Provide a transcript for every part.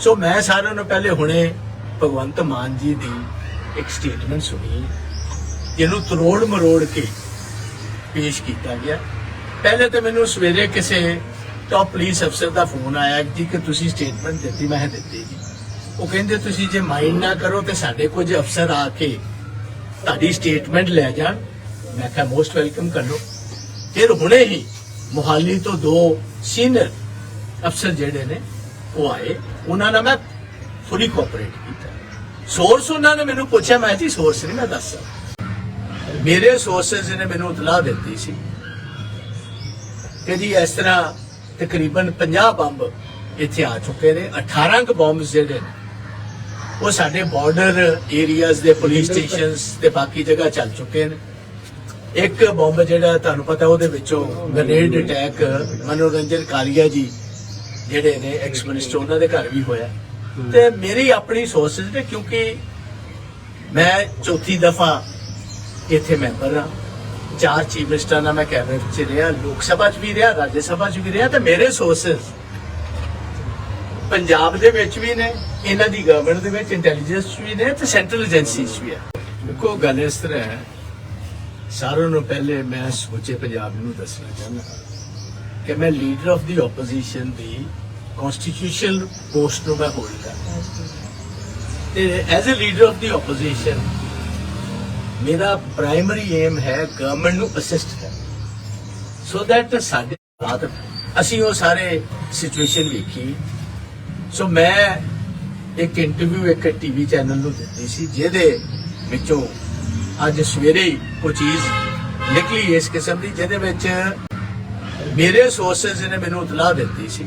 ਸੋ ਮੈਂ ਸਾਰਿਆਂ ਨੂੰ ਪਹਿਲੇ ਹੁਣੇ ਭਗਵੰਤ ਮਾਨ ਜੀ ਦੀ ਇੱਕ ਸਟੇਟਮੈਂਟ ਸੁਣੀ। ਜਿਹਨੂੰ ਤਰੋੜ ਮਰੋੜ ਕੇ ਪੇਸ਼ ਕੀਤਾ ਗਿਆ। ਪਹਿਲੇ ਤਾਂ ਮੈਨੂੰ ਸਵੇਰੇ ਕਿਸੇ ਟਾਪ ਪੁਲਿਸ ਅਫਸਰ ਦਾ ਫੋਨ ਆਇਆ ਜੀ ਕਿ ਤੁਸੀਂ ਸਟੇਟਮੈਂਟ ਦਿੱਤੀ, ਮੈਂ ਦਿੱਤੀ ਜੀ। ਉਹ ਕਹਿੰਦੇ, ਤੁਸੀਂ ਜੇ ਮਾਈਂਡ ਨਾ ਕਰੋ ਤੇ ਸਾਡੇ ਕੁਝ ਅਫਸਰ ਆ ਕੇ ਤੁਹਾਡੀ ਸਟੇਟਮੈਂਟ ਲੈ ਜਾਣ। ਮੈਂ ਕਿਹਾ ਮੋਸਟ ਵੈਲਕਮ ਕਰ ਲਓ। ਫਿਰ ਹੁਣੇ ਹੀ ਮੁਹਾਲੀ ਤੋਂ ਦੋ ਸੀਨੀਅਰ ਅਫਸਰ ਜਿਹੜੇ ਨੇ, ਉਹ ਆਏ। ਉਹਨਾਂ ਨਾਲ ਮੈਂ ਫੁੱਲੀ ਕੋਆਪਰੇਟ ਕੀਤਾ। ਸੋਰਸ ਉਹਨਾਂ ਨੇ ਮੈਨੂੰ ਪੁੱਛਿਆ ਮੈਂ ਜੀ ਸੋਰਸ ਨਹੀਂ ਮੈਂ ਦੱਸ ਸਕਦਾ। ਮੇਰੇ ਸੋਰਸਸ ਨੇ ਮੈਨੂੰ ਇਤਲਾਹ ਦਿੱਤੀ ਸੀ ਕਿ ਜੀ ਇਸ ਤਰ੍ਹਾਂ ਤਕਰੀਬਨ 50 ਬੰਬ ਇੱਥੇ ਆ ਚੁੱਕੇ ਨੇ 18 ਕੁ ਬੰਬ ਜਿਹੜੇ ਨੇ ਉਹ ਸਾਡੇ ਬਾਰਡਰ ਏਰੀਆਜ਼ ਦੇ ਪੁਲਿਸ ਸਟੇਸ਼ਨਸ ਤੇ ਬਾਕੀ ਜਗ੍ਹਾ ਚੱਲ ਚੁੱਕੇ ਨੇ। ਇੱਕ ਬੰਬ ਜਿਹੜਾ ਤੁਹਾਨੂੰ ਪਤਾ ਉਹਦੇ ਵਿੱਚੋਂ ਗ੍ਰੇਨੇਡ ਅਟੈਕ ਮਨੋਰੰਜਨ ਕਾਲੀਆ ਜੀ ਜਿਹੜੇ ਨੇ ਐਕਸ ਮਿਨਿਸਟਰ ਉਹਨਾਂ ਦੇ ਘਰ ਵੀ ਹੋਇਆ। ਤੇ ਮੇਰੀ ਆਪਣੀ ਸੋਰਸਸ ਨੇ ਕਿਉਂਕਿ ਮੈਂ ਚੌਥੀ ਦਫਾ ਇੱਥੇ ਮੈਂਬਰ ਹਾਂ। ਚਾਰ ਚੀਫ ਮਿਨਿਸਟਰ ਨਾਲ ਮੈਂ ਕੈਬਨਿਟ 'ਚ ਰਿਹਾ, ਲੋਕ ਸਭਾ 'ਚ ਵੀ ਰਿਹਾ, ਰਾਜ ਸਭਾ 'ਚ ਵੀ ਰਿਹਾ ਤੇ ਮੇਰੇ ਸੋਰਸਸ ਪੰਜਾਬ ਦੇ ਵਿੱਚ ਵੀ ਨੇ, ਇਹਨਾਂ ਦੀ ਗਵਰਨਮੈਂਟ ਦੇ ਵਿੱਚ ਇੰਟੈਲੀਜੈਂਸ ਵੀ ਨੇ ਤੇ ਸੈਂਟਰਲ ਏਜੰਸੀਜ਼ ਵੀ ਹੈ। ਦੇਖੋ, ਗੱਲ ਇਸ ਤਰ੍ਹਾਂ ਹੈ, ਸਾਰਿਆਂ ਨੂੰ ਪਹਿਲੇ ਮੈਂ ਸੋਚੇ ਪੰਜਾਬ ਨੂੰ ਦੱਸਣਾ ਚਾਹੁੰਦਾ ਕਿ ਮੈਂ ਲੀਡਰ ਆਫ ਦੀ ਆਪੋਜੀਸ਼ਨ ਦੀ ਕਨਸਟੀਟਿਊਸ਼ਨਲ ਪੋਸਟ ਨੂੰ ਮੈਂ ਹੋਲਡ ਕਰਦਾ ਤੇ as a leader of the opposition ਮੇਰਾ ਪ੍ਰਾਇਮਰੀ ਏਮ ਹੈ ਗਵਰਨਮੈਂਟ ਨੂੰ ਅਸਿਸਟ ਕਰਨਾ। ਸੋ ਦੈਟ ਸਾਡੇ ਬਾਅਦ ਅਸੀਂ ਉਹ ਸਾਰੇ ਸਿਚੁਏਸ਼ਨ ਵੇਖੀ। ਸੋ ਮੈਂ ਇੱਕ ਇੰਟਰਵਿਊ ਇੱਕ ਟੀਵੀ ਚੈਨਲ ਨੂੰ ਦਿੱਤੀ ਸੀ, ਜਿਹਦੇ ਵਿੱਚੋਂ ਅੱਜ ਸਵੇਰੇ ਹੀ ਉਹ ਚੀਜ਼ ਨਿਕਲੀ ਇਸ ਕਿਸਮ ਦੀ, ਜਿਹਦੇ ਵਿੱਚ ਮੇਰੇ ਸੋਰਸਸ ਨੇ ਮੈਨੂੰ ਇਤਲਾਹ ਦਿੱਤੀ ਸੀ।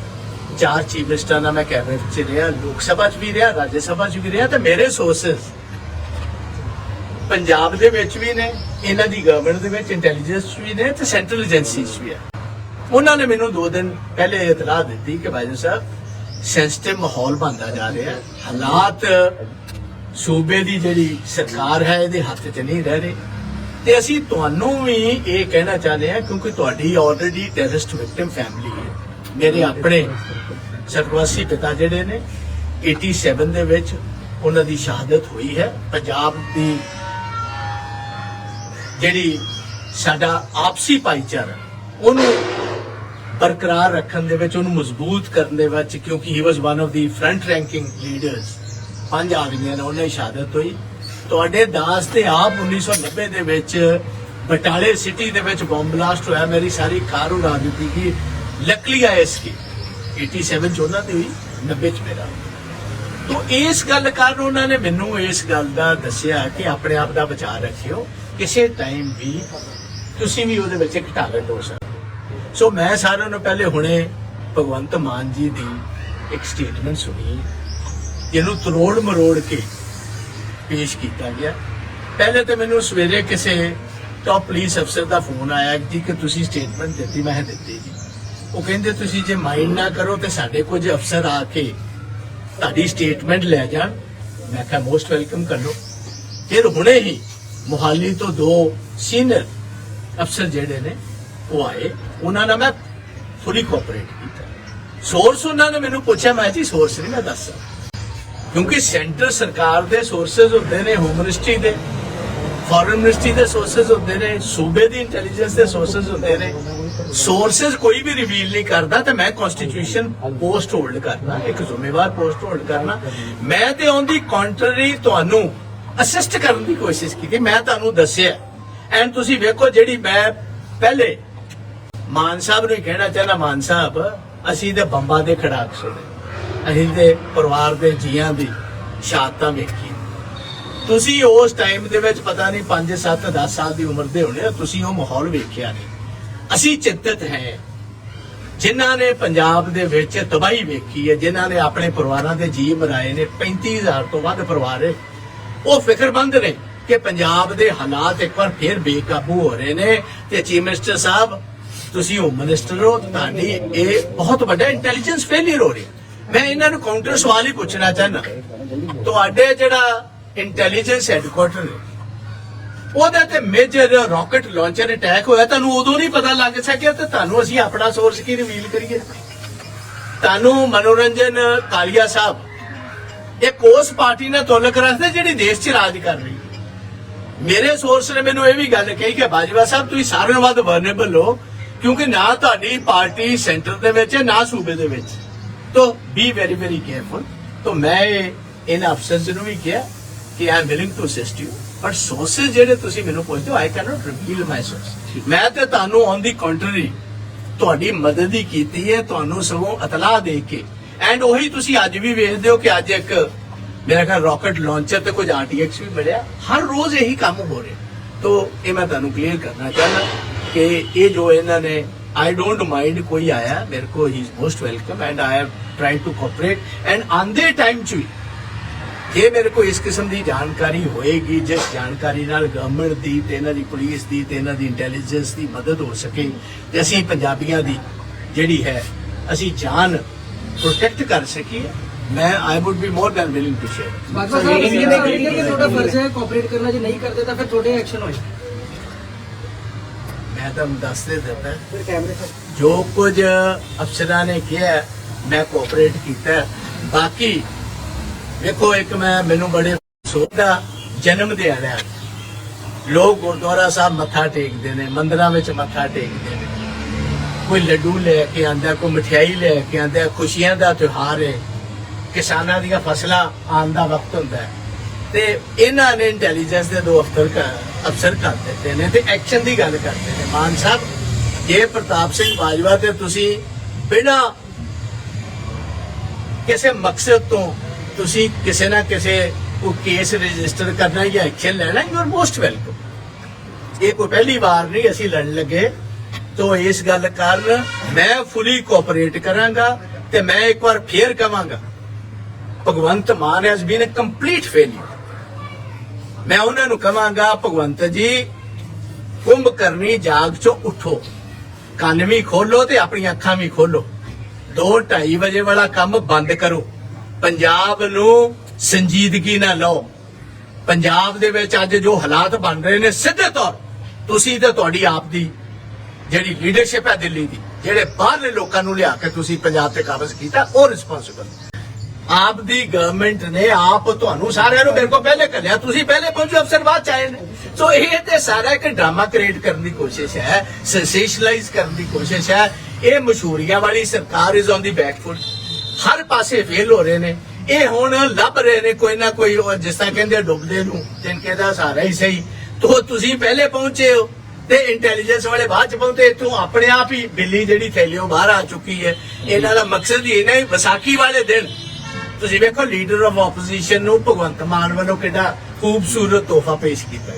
ਚਾਰ ਚੀਫ ਮਿਨਿਸਟਰ ਨਾਲ ਮੈਂ ਕੈਬਨਿਟ 'ਚ ਰਿਹਾ, ਲੋਕ ਸਭਾ 'ਚ ਵੀ ਰਿਹਾ, ਰਾਜ ਸਭਾ 'ਚ ਵੀ ਰਿਹਾ ਤੇ ਮੇਰੇ ਸੋਰਸਸ ਪੰਜਾਬ ਦੇ ਵਿੱਚ ਵੀ ਨੇ, ਇਹਨਾਂ ਦੀ ਗਵਰਨਮੈਂਟ ਦੇ ਵਿੱਚ ਇੰਟੈਲੀਜੈਂਸ ਵੀ ਨੇ ਤੇ ਸੈਂਟਰਲ ਏਜੰਸੀਜ਼ ਵੀ ਹੈ। ਉਹਨਾਂ ਨੇ ਮੈਨੂੰ ਦੋ ਦਿਨ ਪਹਿਲੇ ਇਤਲਾਹ ਦਿੱਤੀ ਕਿ ਭਾਈ ਸਾਹਿਬ ਸੈਂਸਿਟਿਵ ਮਾਹੌਲ ਬਣਦਾ ਜਾ ਰਿਹਾ ਹਾਲਾਤ ਸੂਬੇ ਦੀ ਜਿਹੜੀ ਸਰਕਾਰ ਹੈ, ਇਹਦੇ ਹੱਥ 'ਚ ਨਹੀਂ ਰਹਿ ਰਹੇ। ਤੇ ਅਸੀਂ ਤੁਹਾਨੂੰ ਵੀ ਇਹ ਕਹਿਣਾ ਚਾਹੁੰਦੇ ਹਾਂ, ਕਿਉਂਕਿ ਤੁਹਾਡੀ ਆਲਰੇਡੀ ਟੈਰਰਿਸਟ ਵਿਕਟਿਮ ਫੈਮਿਲੀ ਹੈ। ਮੇਰੇ ਆਪਣੇ ਸਰਵਵਾਸੀ ਪਿਤਾ ਜਿਹੜੇ ਨੇ 87 ਦੇ ਵਿੱਚ ਉਹਨਾਂ ਦੀ ਸ਼ਹਾਦਤ ਹੋਈ ਹੈ। ਪੰਜਾਬ ਦੀ ਜਿਹੜੀ ਸਾਡਾ ਆਪਸੀ ਭਾਈਚਾਰਾ, ਉਹਨੂੰ ਬਰਕਰਾਰ ਰੱਖਣ ਦੇ ਵਿੱਚ, ਉਹਨੂੰ ਮਜ਼ਬੂਤ ਕਰਨ ਦੇ ਵਿੱਚ, ਕਿਉਂਕਿ he was one of the front ranking leaders ਪੰਜ ਆਦਮੀਆਂ ਨੇ ਉਹਨਾਂ ਸ਼ਹਾਦਤ ਹੋਈ। ਤੁਹਾਡੇ ਦਾਸ ਤੇ ਆਪ 1990 ਦੇ ਵਿੱਚ ਬਟਾਲੇ ਸਿਟੀ ਦੇ ਵਿੱਚ ਬੰਬ ਬਲਾਸਟ ਹੋਇਆ। ਮੇਰੀ ਸਾਰੀ ਕਾਰ ਉਡਾ ਦਿੱਤੀ ਗਈ। ਲੱਕਲੀ ਆਇਆ ਇਸਕੀ 87 ਚ ਉਹਨਾਂ ਦੀ ਹੋਈ 90 ਚ ਮੇਰਾ। ਤੋ ਇਸ ਗੱਲ ਕਾਰਨ ਉਹਨਾਂ ਨੇ ਮੈਨੂੰ ਇਸ ਗੱਲ ਦਾ ਦੱਸਿਆ ਕਿ ਆਪਣੇ ਆਪ ਦਾ ਬਚਾਅ ਰੱਖਿਓ, ਕਿਸੇ ਟਾਈਮ ਵੀ ਤੁਸੀਂ ਵੀ ਉਹਦੇ ਵਿੱਚ ਘਟਾਲਟ ਹੋ ਸਕਦੇ ਸੋ ਮੈਂ ਸਾਰਿਆਂ ਨੂੰ ਪਹਿਲੇ ਹੁਣੇ ਭਗਵੰਤ ਮਾਨ ਜੀ ਦੀ ਇੱਕ ਸਟੇਟਮੈਂਟ ਸੁਣੀ, ਜਿਹਨੂੰ ਤਰੋੜ ਮਰੋੜ ਕੇ ਪੇਸ਼ ਕੀਤਾ ਗਿਆ। ਪਹਿਲੇ ਤਾਂ ਮੈਨੂੰ ਸਵੇਰੇ ਕਿਸੇ ਟਾਪ ਪੁਲਿਸ ਅਫਸਰ ਦਾ ਫੋਨ ਆਇਆ ਜੀ ਕਿ ਤੁਸੀਂ ਸਟੇਟਮੈਂਟ ਦਿੱਤੀ, ਮੈਂ ਦਿੱਤੀ ਜੀ। ਉਹ ਕਹਿੰਦੇ, ਤੁਸੀਂ ਜੇ ਮਾਈਂਡ ਨਾ ਕਰੋ ਤੇ ਸਾਡੇ ਕੁਝ ਅਫਸਰ ਆ ਕੇ ਤੁਹਾਡੀ ਸਟੇਟਮੈਂਟ ਲੈ ਜਾਣ, ਮੈਂ ਕਿਹਾ ਮੋਸਟ ਵੈਲਕਮ ਕਰ ਲਓ। ਫਿਰ ਹੁਣੇ ਹੀ ਮੁਹਾਲੀ ਤੋਂ ਦੋ ਸੀਨੀਅਰ ਅਫਸਰ ਜਿਹੜੇ ਨੇ, ਉਹ ਆਏ। ਉਹਨਾਂ ਨਾਲ ਮੈਂ ਫੁੱਲੀ ਕੋਆਪਰੇਟ ਕੀਤਾ। ਸੋਰਸ ਉਹਨਾਂ ਨੇ ਮੈਨੂੰ ਪੁੱਛਿਆ, ਮੈਂ ਜੀ ਸੋਰਸ ਨਹੀਂ ਮੈਂ ਦੱਸ ਸਕਦਾ। ਕਿਉਂਕਿ ਸੈਂਟਰ ਸਰਕਾਰ ਦੇ ਸੋਰਸਸ ਹੁੰਦੇ ਨੇ ਹੋਮ ਮਿਨਿਸਟਰੀ ਦੇ। ਫੋਰਨ ਮਿਨਿਸਟਰੀ ਦੇ ਸੋਰਸਸ ਹੁੰਦੇ ਨੇ, ਸੂਬੇ ਦੀ ਇੰਟੈਲੀਜੈਂਸ ਦੇ ਸੋਰਸਸ ਹੁੰਦੇ ਨੇ। ਸੋਰਸਸ ਕੋਈ ਵੀ ਰਿਵੀਲ ਨਹੀਂ ਕਰਦਾ ਤੇ ਮੈਂ ਕਨਸਟੀਟਿਊਸ਼ਨ ਪੋਸਟ ਹੋਲਡ ਕਰਨਾ, ਇੱਕ ਜ਼ਿੰਮੇਵਾਰ ਪੋਸਟ ਹੋਲਡ ਕਰਨਾ। ਮੈਂ ਤੇ ਔਨ ਦੀ ਕੰਟਰੀ ਤੁਹਾਨੂੰ ਅਸਿਸਟ ਕਰਨ ਦੀ ਕੋਸ਼ਿਸ਼ ਕੀਤੀ, ਮੈਂ ਤੁਹਾਨੂੰ ਦੱਸਿਆ। ਐਂਡ ਤੁਸੀਂ ਵੇਖੋ ਜਿਹੜੀ ਮੈਂ ਪਹਿਲੇ ਮਾਨ ਸਾਹਿਬ ਨੂੰ ਕਹਿਣਾ ਚਾਹਨਾ ਮਾਨ ਸਾਹਿਬ, ਅਸੀਂ ਤੇ ਬੰਬਾਂ ਦੇ ਖੜਾਕ ਸੁਣੇ ਅਸੀਂ ਤੇ ਪਰਿਵਾਰ ਦੇ ਜੀਆਂ ਦੀ ਸ਼ਹਾਦਤਾਂ ਵੇਖੀ। ਤੁਸੀਂ ਉਸ ਟਾਈਮ ਦੇ ਵਿੱਚ ਪਤਾ ਨਹੀਂ 5 7 10 ਸਾਲ ਦੀ ਉਮਰ ਦੇ ਹੋਣੇ ਤੁਸੀਂ ਉਹ ਮਾਹੌਲ ਵੇਖਿਆ ਨਹੀਂ। ਅਸੀਂ ਚਿੰਤਤ ਹੈ। ਜਿਨ੍ਹਾਂ ਨੇ ਪੰਜਾਬ ਦੇ ਵਿੱਚ ਤਬਾਹੀ ਵੇਖੀ ਹੈ, ਜਿਨ੍ਹਾਂ ਨੇ ਆਪਣੇ ਪਰਿਵਾਰਾਂ ਦੇ ਜੀ ਮਰਾਏ ਨੇ 35000 ਤੋਂ ਵੱਧ ਪਰਿਵਾਰ ਉਹ ਫਿਕਰਮੰਦ ਨੇ ਕਿ ਪੰਜਾਬ ਦੇ ਹਾਲਾਤ ਇੱਕ ਵਾਰ ਫੇਰ ਬੇਕਾਬੂ ਹੋ ਰਹੇ ਨੇ ਤੇ ਚੀਫ ਮਿਨਿਸਟਰ ਸਾਹਿਬ, ਤੁਸੀਂ ਹੋਮ ਮਿਨਿਸਟਰ ਹੋ, ਤੁਹਾਡੀ ਇਹ ਬਹੁਤ ਵੱਡਾ ਇੰਟੈਲੀਜੈਂਸ ਫੇਲਿਅਰ ਹੋ ਰਿਹਾ। ਮੈਂ ਇਹਨਾਂ ਨੂੰ ਕਾਊਂਟਰ ਸਵਾਲ ਹੀ ਪੁੱਛਣਾ ਚਾਹੁੰਦਾ। ਤੁਹਾਡੇ ਜਿਹੜਾ ਇੰਟੈਲੀਜੈਂਸ ਹੈੱਡਕੁਆਟਰ ਉਹਦੇ ਤੇ ਮੇਜਰ ਰਾਕਟ ਲਾਂਚਰ ਅਟੈਕ ਹੋਇਆ, ਤੁਹਾਨੂੰ ਉਦੋਂ ਨਹੀਂ ਪਤਾ ਲੱਗ ਸਕਿਆ ਤੇ ਤੁਹਾਨੂੰ ਅਸੀਂ ਆਪਣਾ ਸੋਰਸ ਕੀ ਰਿਵੀਲ ਕਰੀਏ? ਤੁਹਾਨੂੰ ਮਨੋਰੰਜਨ, ਕਾਲੀਆ ਸਾਹਿਬ ਇੱਕ ਉਸ ਪਾਰਟੀ ਨਾਲ ਤੁਲਕ ਰੱਖਦੇ ਜਿਹੜੀ ਦੇਸ਼ 'ਚ ਰਾਜ ਕਰ ਰਹੀ ਹੈ। ਮੇਰੇ ਸੋਰਸ ਨੇ ਮੈਨੂੰ ਇਹ ਵੀ ਗੱਲ ਕਹੀ ਕਿ ਬਾਜਵਾ ਸਾਹਿਬ, ਤੁਸੀਂ ਸਾਰਿਆਂ ਨਾਲੋਂ ਵੱਧ ਵਰਨੇਬਲ ਹੋ, ਕਿਉਂਕਿ ਨਾ ਤੁਹਾਡੀ ਪਾਰਟੀ ਸੈਂਟਰ ਦੇ ਵਿੱਚ ਹੈ, ਨਾ ਸੂਬੇ ਦੇ ਵਿੱਚ। ਤੋ ਬੀ ਵੈਰੀ ਵੈਰੀ ਕੇਅਰਫੁਲ ਤੋ, ਮੈਂ ਇਹ ਇਹਨਾਂ ਅਫਸਰਸ ਨੂੰ ਵੀ ਕਿਹਾ ਕਿ I willing to assist you but sources ਜਿਹੜੇ ਤੁਸੀਂ ਮੈਨੂੰ ਪੁੱਛਦੇ ਹੋ I cannot reveal my source ਮੈਂ ਤੇ ਤੁਹਾਨੂੰ ਔਨ ਦੀ ਕੰਟਰੀ ਤੁਹਾਡੀ ਮਦਦ ਹੀ ਕੀਤੀ ਹੈ, ਤੁਹਾਨੂੰ ਸਗੋਂ ਇਤਲਾਹ ਦੇ ਕੇ। ਐਂਡ ਉਹੀ ਤੁਸੀਂ ਅੱਜ ਵੀ ਵੇਖਦੇ ਹੋ ਕਿ ਅੱਜ ਇੱਕ ਮੇਰਾ ਖਿਆਲ ਰਾਕਟ ਲਾਂਚਰ ਤੇ ਕੁਝ ਆਰਟੀਐਕਸ ਵੀ ਮਿਲਿਆ। ਹਰ ਰੋਜ਼ ਇਹੀ ਕੰਮ ਹੋ ਰਿਹਾ। ਤੋ ਇਹ ਮੈਂ ਤੁਹਾਨੂੰ ਕਲੀਅਰ ਕਰਨਾ ਚਾਹੁੰਦਾ ਕਿ ਇਹ ਜੋ ਇਹਨਾਂ ਨੇ ਆਈ ਡੋਂਟ ਮਾਈਂਡ ਕੋਈ ਆਇਆ, ਮੇਰੇ ਕੋ he is most welcome and I have tried to cooperate and ਆਂਦੇ ਟਾਈਮ ਚ ਵੀ ਜੇ ਮੇਰੇ ਕੋ ਇਸ ਕਿਸਮ ਦੀ ਜਾਣਕਾਰੀ ਹੋਏਗੀ ਜਿਸ ਜਾਣਕਾਰੀ ਨਾਲ ਗਵਰਨਮੈਂਟ ਦੀ ਤੇ ਇਹਨਾਂ ਦੀ ਪੁਲਿਸ ਦੀ ਤੇ ਇਹਨਾਂ ਦੀ ਇੰਟੈਲੀਜੈਂਸ ਦੀ ਮਦਦ ਹੋ ਸਕੇ ਤੇ ਅਸੀਂ ਪੰਜਾਬੀਆਂ ਦੀ ਜਿਹੜੀ ਹੈ ਅਸੀਂ ਜਾਨ ਪ੍ਰੋਟੈਕਟ ਕਰ ਸਕੀਏ। ਮੈਂ I would be more than willing to share Sahib India ਨੇ ਕਹਿੰਦੇ ਕਿ ਤੁਹਾਡਾ ਫਰਜ਼ ਹੈ ਕੋਆਪਰੇਟ ਕਰਨਾ ਜੇ ਨਹੀਂ ਕਰਦੇ ਤਾਂ ਫਿਰ ਤੁਹਾਡੇ ਐਕਸ਼ਨ ਹੋਏ। ਮੈਂ ਤੁਹਾਨੂੰ ਦੱਸ ਦੇ ਦਿੱਤਾ। ਫਿਰ ਕੈਮਰੇ ਤੇ ਜੋ ਕੁਝ ਅਫਸਰਾਂ ਨੇ ਕਿਹਾ ਮੈਂ ਕੋਆਪਰੇਟ ਕੀਤਾ। ਬਾਕੀ ਦੇਖੋ, ਇੱਕ ਮੈਂ, ਮੈਨੂੰ ਬੜੇ ਅਫਸੋਸ ਜਨਮ ਦਿਹਾੜਾ ਹੈ। ਲੋਕ ਗੁਰਦੁਆਰਾ ਸਾਹਿਬ ਮੱਥਾ ਟੇਕਦੇ ਨੇ, ਮੰਦਰਾਂ ਵਿੱਚ ਮੱਥਾ ਟੇਕਦੇ ਨੇ। ਕੋਈ ਲੱਡੂ ਲੈ ਕੇ ਆਂਦਾ, ਕੋਈ ਮਠਿਆਈ ਲੈ ਕੇ ਆਂਦਾ, ਖੁਸ਼ੀਆਂ ਦਾ ਤਿਉਹਾਰ ਹੈ। ਕਿਸਾਨਾਂ ਦੀਆਂ ਫਸਲਾਂ ਆਉਣ ਦਾ ਵਕਤ ਹੁੰਦਾ ਹੈ। ਤੇ ਇਹਨਾਂ ਨੇ ਇੰਟੈਲੀਜੈਂਸ ਦੇ ਦੋ ਅਫਸਰ ਅਫਸਰ ਕਰ ਦਿੱਤੇ ਨੇ ਤੇ ਐਕਸ਼ਨ ਦੀ ਗੱਲ ਕਰਦੇ ਨੇ। ਮਾਨ ਸਾਹਿਬ, ਜੇ ਪ੍ਰਤਾਪ ਸਿੰਘ ਬਾਜਵਾ ਤੇ ਤੁਸੀਂ ਬਿਨਾਂ ਕਿਸੇ ਮਕਸਦ ਤੋਂ ਤੁਸੀਂ ਕਿਸੇ ਨਾ ਕਿਸੇ ਕੋ ਕੇਸ ਰਜਿਸਟਰ ਕਰਨਾ ਜਾਂ ਐਕਸ਼ਨ ਲੈਣਾ ਯੂ ਆਰ ਮੋਸਟ ਵੈਲਕਮ ਇਹ ਕੋਈ ਪਹਿਲੀ ਵਾਰ ਨਹੀਂ ਅਸੀਂ ਲੜਨ ਲੱਗੇ। ਤੋਂ ਇਸ ਗੱਲ ਕਾਰਨ ਮੈਂ ਫੁਲੀ ਕੋਆਪਰੇਟ ਕਰਾਂਗਾ ਤੇ ਮੈਂ ਇੱਕ ਵਾਰ ਫੇਰ ਕਵਾਂਗਾ, Bhagwant Mann has been a complete failure ਮੈਂ ਉਹਨਾਂ ਨੂੰ ਕਵਾਂਗਾ, ਭਗਵੰਤ ਜੀ, ਕੁੰਭ ਕਰਨੀ ਜਾਗ ਚੋਂ ਉਠੋ, ਕੰਨ ਵੀ ਖੋਲੋ ਤੇ ਆਪਣੀਆਂ ਅੱਖਾਂ ਵੀ ਖੋਲੋ। 2:30 ਵਜੇ ਵਾਲਾ ਕੰਮ ਬੰਦ ਕਰੋ। ਪੰਜਾਬ ਨੂੰ ਸੰਜੀਦਗੀ ਨਾਲ ਲਓ। ਪੰਜਾਬ ਦੇ ਵਿੱਚ ਅੱਜ ਜੋ ਹਾਲਾਤ ਬਣ ਰਹੇ ਨੇ, ਸਿੱਧੇ ਤੌਰ ਤੁਸੀਂ ਤੇ ਤੁਹਾਡੀ ਆਪ ਦੀ ਜਿਹੜੀ ਲੀਡਰਸ਼ਿਪ ਹੈ ਦਿੱਲੀ ਦੀ, ਜਿਹੜੇ ਬਾਹਰਲੇ ਲੋਕਾਂ ਨੂੰ ਲਿਆ ਕੇ ਤੁਸੀਂ ਪੰਜਾਬ ਤੇ ਕਾਬਜ਼ ਕੀਤਾ, ਉਹ ਰਿਸਪੌਂਸਿਬਲ ਆਪ ਦੀ ਗਵਰਨਮੈਂਟ ਨੇ ਆਪ ਤੁਹਾਨੂੰ ਸਾਰਿਆਂ ਨੂੰ ਮੇਰੇ ਕੋਲ ਪਹਿਲੇ ਕੱਲਿਆ ਤੁਸੀਂ ਪਹਿਲੇ ਪਹੁੰਚੋ, ਅਫਸਰ ਬਾਅਦ ਚ ਆਏ ਨੇ। ਸੋ ਇਹ ਤੇ ਸਾਰਾ ਇੱਕ ਡਰਾਮਾ ਕ੍ਰੀਏਟ ਕਰਨ ਦੀ ਕੋਸ਼ਿਸ਼ ਹੈ ਸੈਂਸੇਸ਼ਨਲਾਈਜ਼ ਕਰਨ ਦੀ ਕੋਸ਼ਿਸ਼ ਹੈ। ਇਹ ਮਸ਼ਹੂਰੀਆਂ ਵਾਲੀ ਸਰਕਾਰ is on the back foot ਹਰ ਪਾਸੇ ਫੇਲ ਹੋ ਰਹੇ ਨੇ। ਇਹ ਹੁਣ ਲੱਭ ਰਹੇ ਨੇ ਕੋਈ ਨਾ ਕੋਈ ਜਿਸ ਤਰ੍ਹਾਂ ਕਹਿੰਦੇ ਆ, ਡੁੱਬਦੇ ਨੂੰ। ਤਿਨਕੇ ਦਾ ਸਹਾਰਾ ਹੀ ਸਹੀ। ਤੋ ਤੁਸੀਂ ਪਹਿਲੇ ਪਹੁੰਚੇ ਹੋ ਤੇ ਇੰਟੈਲੀਜੈਂਸ ਵਾਲੇ ਬਾਅਦ ਚ ਪਹੁੰਚੇ, ਇੱਥੋਂ ਆਪਣੇ ਆਪ ਹੀ ਬਿੱਲੀ ਜਿਹੜੀ ਥੈਲਿਓ ਬਾਹਰ ਆ ਚੁੱਕੀ ਹੈ। ਇਹਨਾਂ ਦਾ ਮਕਸਦ ਹੀ ਇਹਨਾਂ ਨਹੀਂ ਵਿਸਾਖੀ ਵਾਲੇ ਦਿਨ। ਤੁਸੀਂ ਵੇਖੋ ਲੀਡਰ ਆਫ ਆਪੋਜੀਸ਼ਨ ਨੂੰ ਭਗਵੰਤ ਮਾਨ ਵੱਲੋਂ ਕਿੱਡਾ ਖੂਬਸੂਰਤ ਤੋਹਫਾ ਪੇਸ਼ ਕੀਤਾ